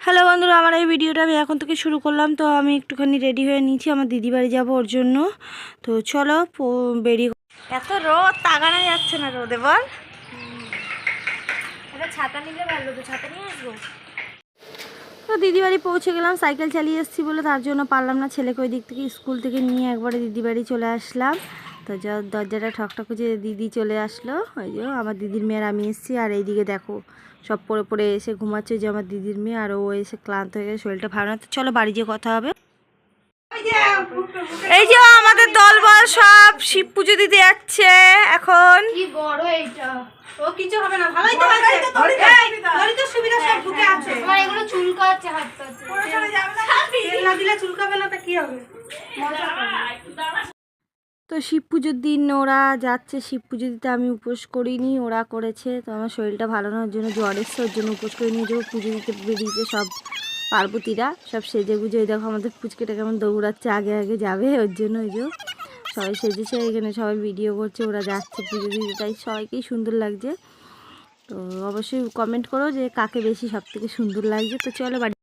Hello বন্ধুরা আমার এই ভিডিওটা আমি এখন থেকে শুরু করলাম। তো আমি একটুখানি রেডি হয়ে নিয়েছি আমার দিদি বাড়ি যাব ওর জন্য। তো চলো বেরিয়ে এত রোদ তাগানো যাচ্ছে না রোদে বল। ছাতা নিলে ভালো ছাতা নিয়ে আসব? তো দিদি বাড়ি পৌঁছে গেলাম সাইকেল চালিয়ে এসেছি বলে তার জন্য পারলাম না। ছেলেকে ওই দিক থেকে স্কুল থেকে নিয়ে একবারে দিদি বাড়ি চলে আসলাম। তো যা- দরজাটা ঠকঠক যে দিদি চলে আসলো ওই যে আমার দিদির মেয়ের আমি এসেছি। আর এইদিকে দেখো সব পরে পরে এসে ঘুমাচ্ছে যে আমার দিদির মেয়ে আর ও এসে ক্লান্ত হয়ে গেছে শরীরটা ভালো না। তো চলো বাড়ি গিয়ে কথা হবে। এই যে আমাদের দল বল সব শিব পুজো দিতে যাচ্ছে এখন। কি বড় এটা ও কিছু হবে না ভালোই তো আছে তো সুবিধা সব ঢুকে আছে। আমার এগুলো চুলকাচ্ছে হাত পাতে তেল না দিলে চুলকাবে না তা কি হবে। তো শিব পুজোর দিন ওরা যাচ্ছে, শিব পুজো দিতে আমি উপোস করিনি, ওরা করেছে। তো আমার শরীরটা ভালো না, ওর জন্য জ্বর এসছে, ওর জন্য উপোস করে নিয়ে যে পুজো দিতে বেরিয়েছে সব পার্বতীরা, সব সেজে গুজে। দেখো আমাদের পুচকেটা কেমন দৌড়াচ্ছে, আগে আগে যাবে, ওর জন্য ওই যে সবাই সেজেছে এখানে, সবাই ভিডিও করছে, ওরা যাচ্ছে পুজো দিতে, তাই সবাইকেই সুন্দর লাগছে। তো অবশ্যই কমেন্ট করো যে কাকে বেশি সব থেকে সুন্দর লাগছে। তো চলো বাড়ি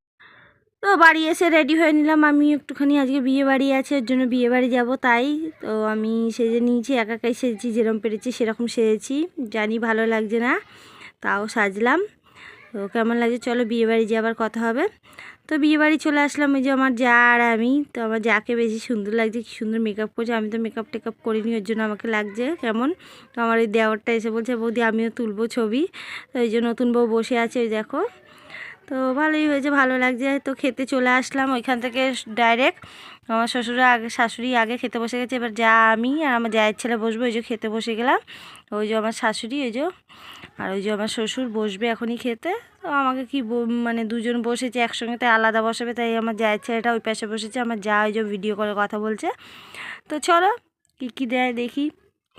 তো বাড়ি এসে রেডি হয়ে নিলাম। আমি একটুখানি আজকে বিয়ে বাড়ি আছে ওর জন্য বিয়ে বাড়ি যাব তাই। তো আমি সেজে নিয়েছি, একা একাই সেজেছি যেরকম পেরেছি সেরকম সেজেছি। জানি ভালো লাগছে না, তাও সাজলাম। তো কেমন লাগছে চলো বিয়ে বাড়ি যাবার কথা হবে। তো বিয়ে বাড়ি চলে আসলাম ওই যে আমার যা আর আমি। তো আমার যাকে বেশি সুন্দর লাগছে, কি সুন্দর মেকআপ করছে, আমি তো মেকআপ টেকআপ করিনি, ওর জন্য আমাকে লাগছে কেমন। তো আমার ওই দেওয়ারটা এসে বলছে, বৌদি আমিও তুলবো ছবি। তো ওই যে নতুন বউ বসে আছে ওই দেখো। তো ভালোই হয়েছে, ভালো লাগছে। তো খেতে চলে আসলাম ওইখান থেকে ডাইরেক্ট আমার শ্বশুরা আগে, শাশুড়ি আগে খেতে বসে গেছে, এবার যা আমি আর আমার জায়ের ছেলে বসবো, ওই যে খেতে বসে গেলাম। ওই যে আমার শাশুড়ি, ওই যে আর ওই যে আমার শ্বশুর বসবে এখনই খেতে। তো আমাকে কি মানে দুজন বসেছে একসঙ্গে, তাই আলাদা বসাবে, তাই আমার জায়ের ছেলেটা ওই পাশে বসেছে, আমার যা ওই যে ভিডিও করে কথা বলছে। তো চলো, কী কী দেয় দেখি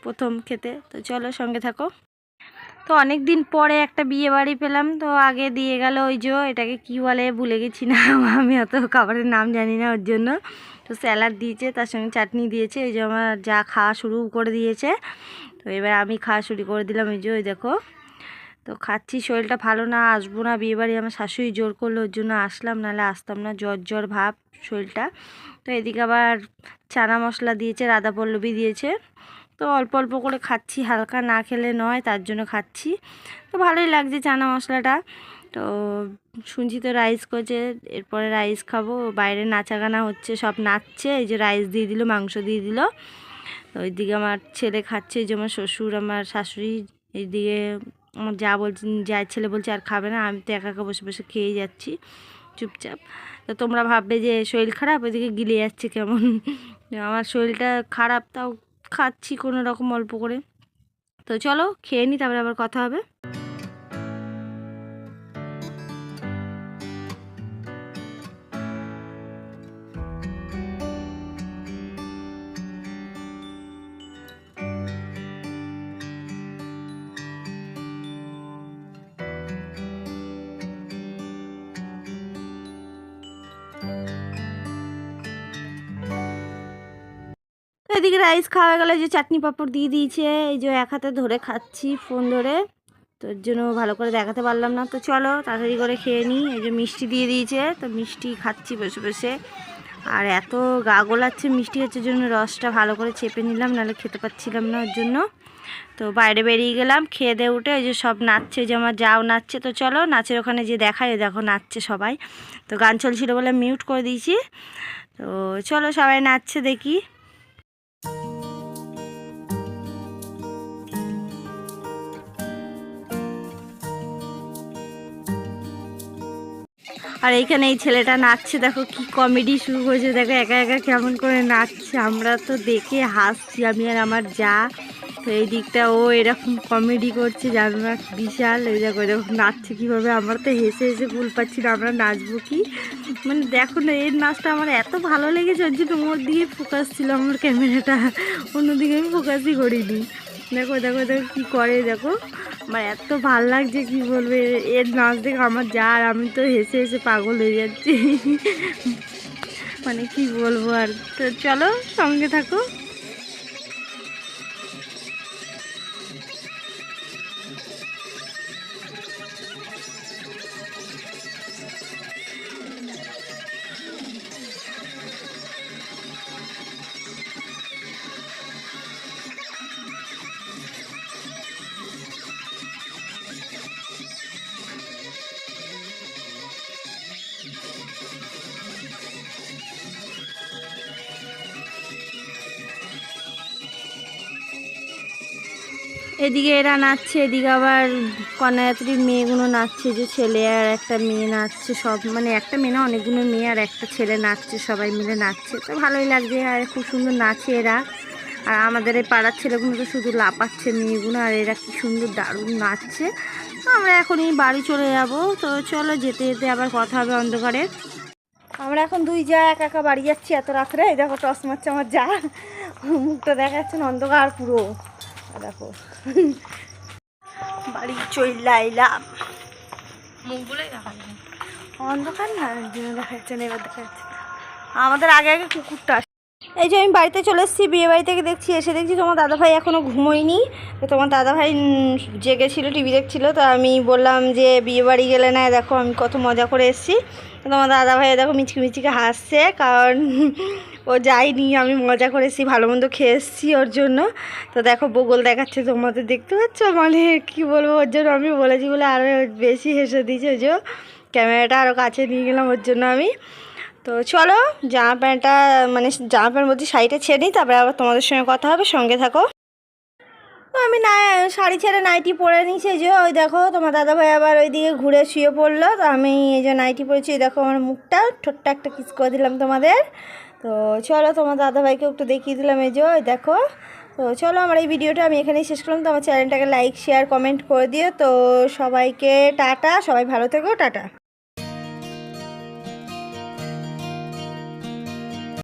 প্রথম খেতে। তো চলো সঙ্গে থাকো। তো অনেক দিন পরে একটা বিয়ে বাড়ি পেলাম, তো আগে দিয়ে গেল ওই যে, এটাকে কি বলে ভুলে গেছি না, আমি অত খাবারের নাম জানি না ওর জন্য। তো স্যালাড দিয়েছে, তার সঙ্গে চাটনি দিয়েছে ওই যে আমার যা খাওয়া শুরু করে দিয়েছে। তো এবার আমি খাওয়া শুরু করে দিলাম ওই যে ওই দেখো। তো খাচ্ছি, শরীরটা ভালো না, আসব না, বিয়ে বাড়ি আমার শাশুড়ি জোর করল, ওর জন্য আসলাম, নাহলে আসতাম না, জ্বর জ্বর ভাব শরীরটা। তো এদিকে আবার চানা মশলা দিয়েছে রাধা পল্লবী দিয়েছে। তো অল্প অল্প করে খাচ্ছি, হালকা না খেলে নয়, তার জন্য খাচ্ছি। তো ভালোই লাগছে চানা মশলাটা। তো শুনছি তো রাইস করছে, এরপরে রাইস খাব। বাইরে নাচা গানা হচ্ছে, সব নাচছে। এই যে রাইস দিয়ে দিল, মাংস দিয়ে দিল। তো ওইদিকে আমার ছেলে খাচ্ছে, এই যে আমার শ্বশুর, আমার শাশুড়ি, এইদিকে আমার যা বলছে, যা ছেলে বলছে আর খাবে না, আমি তো একা একা বসে বসে খেয়ে যাচ্ছি, চুপচাপ। তো তোমরা ভাববে যে শরীর খারাপ, ওইদিকে গিলে যাচ্ছে কেমন? আমার শরীরটা খারাপ, তাও খাচ্ছি কোনো রকম অল্প করে। তো চলো খেয়ে নিই তারপরে আবার কথা হবে। তো এদিকে রাইস খাওয়া গেলে যে চাটনি পাঁপড় দিয়ে দিয়েছে, এই যে এক হাতে ধরে খাচ্ছি ফোন ধরে। তোর জন্য ভালো করে দেখাতে পারলাম না, তো চলো তাড়াতাড়ি করে খেয়ে নিই। এই যে মিষ্টি দিয়ে দিয়েছে, তো মিষ্টি খাচ্ছি বসে বসে। আর এত গা গোলাচ্ছে মিষ্টি হচ্ছে জন্য, রসটা ভালো করে চেপে নিলাম, নাহলে খেতে পাচ্ছিলাম না ওর জন্য। তো বাইরে বেরিয়ে গেলাম, খেয়ে দিয়ে উঠে ওই যে সব নাচছে যে আমার যাও নাচছে। তো চলো নাচের ওখানে যে দেখায় দেখো নাচছে সবাই। তো গান চলছিল বলে মিউট করে দিয়েছি। তো চলো সবাই নাচছে দেখি। আর এইখানে এই ছেলেটা নাচছে, দেখো কি কমেডি শুরু করেছে, দেখো একা একা কেমন করে নাচছে। আমরা তো দেখে হাসছি, আমি আর আমার যা। তো এই দিকটা ও এরকম কমেডি করছে, জানো না, বিশাল। এই দেখো, এরকম নাচছে কীভাবে, আমরা তো হেসে হেসে ভুল পাচ্ছি না, আমরা নাচবো কি? মানে দেখো না, এর নাচটা আমার এত ভালো লেগেছে, ওর জন্য ওর দিকে ফোকাস ছিল আমার ক্যামেরাটা অন্যদিকে আমি ফোকাসই করিনি। দেখো দেখো দেখো কী করে, দেখো। আমার এত ভালো লাগছে, কি বলবে? এর- এর নাচ দেখে আমার যা, আর আমি তো হেসে হেসে পাগল হয়ে যাচ্ছি। মানে কি বলব আর? তো চলো, সঙ্গে থাকো। এদিকে এরা নাচছে, এদিকে আবার কন্যাযাত্রীর মেয়েগুলো নাচছে, যে ছেলে আর একটা মেয়ে নাচছে, সব মানে একটা মেয়ে না, অনেকগুলো মেয়ে আর একটা ছেলে নাচছে, সবাই মিলে নাচছে। তো ভালোই লাগছে আর খুব সুন্দর নাচে এরা। আর আমাদের এই পাড়ার ছেলেগুলো তো শুধু লাপাচ্ছে মেয়েগুলো, আর এরা কি সুন্দর দারুণ নাচছে। আমরা এখন এই বাড়ি চলে যাব। তো চলো যেতে যেতে আবার কথা হবে অন্ধকারে। আমরা এখন দুই যা একা একা বাড়ি যাচ্ছি এত রাত্রে। দেখো টস মারছে আমার যা, মুখটা দেখা যাচ্ছে অন্ধকার পুরো। দেখো। বাড়ি চইলা এলাম মুখগুলোই দেখা অন্ধকার না দেখা যাচ্ছে না এবার দেখা যাচ্ছে আমাদের আগে আগে কুকুরটা এই যে আমি বাড়িতে চলে এসেছি বিয়ে বাড়ি থেকে দেখছি এসে দেখছি তোমার দাদাভাই এখনও ঘুমোয়নি। তো তোমার দাদাভাই জেগেছিল টিভি দেখছিলো তো আমি বললাম যে বিয়ে বাড়ি গেলে না দেখো আমি কত মজা করে এসেছি। তো তোমার দাদাভাই দেখো মিচকি মিচকে হাসছে কারণ ও যায়নি, আমি মজা করেছি, ভালো মন্দ খেয়ে এসেছি ওর জন্য। তো দেখো বগল দেখাচ্ছে তোমাদের, দেখতে পাচ্ছ? মানে কি বলব, ওর জন্য আমি বলেছি বলে আরও বেশি হেসে দিয়েছে ওই যে, ক্যামেরাটা আরও কাছে নিয়ে গেলাম ওর জন্য আমি। তো চলো, জামা প্যান্টটা মানে জামা প্যান্ট বলছি শাড়িটা ছেড়ে নিই, তারপরে আবার তোমাদের সঙ্গে কথা হবে, সঙ্গে থাকো। আমি না শাড়ি ছেড়ে নাইটি পরে নিয়েছি যে, ওই দেখো, তোমার দাদাভাই আবার ওইদিকে ঘুরে শুয়ে পড়ল। তো আমি এই যে নাইটি পরেছি দেখো আমার মুখটা, ঠোঁটটা একটা কিস করে দিলাম তোমাদের। তো চলো তোমার দাদাভাইকে একটু দেখিয়ে দিলাম, এই যে দেখো। তো চলো আমার এই ভিডিওটা আমি এখানেই শেষ করলাম। তো আমার চ্যানেলটাকে লাইক, শেয়ার, কমেন্ট করে দিও। তো সবাইকে টাটা, সবাই ভালো থেকো, টাটা।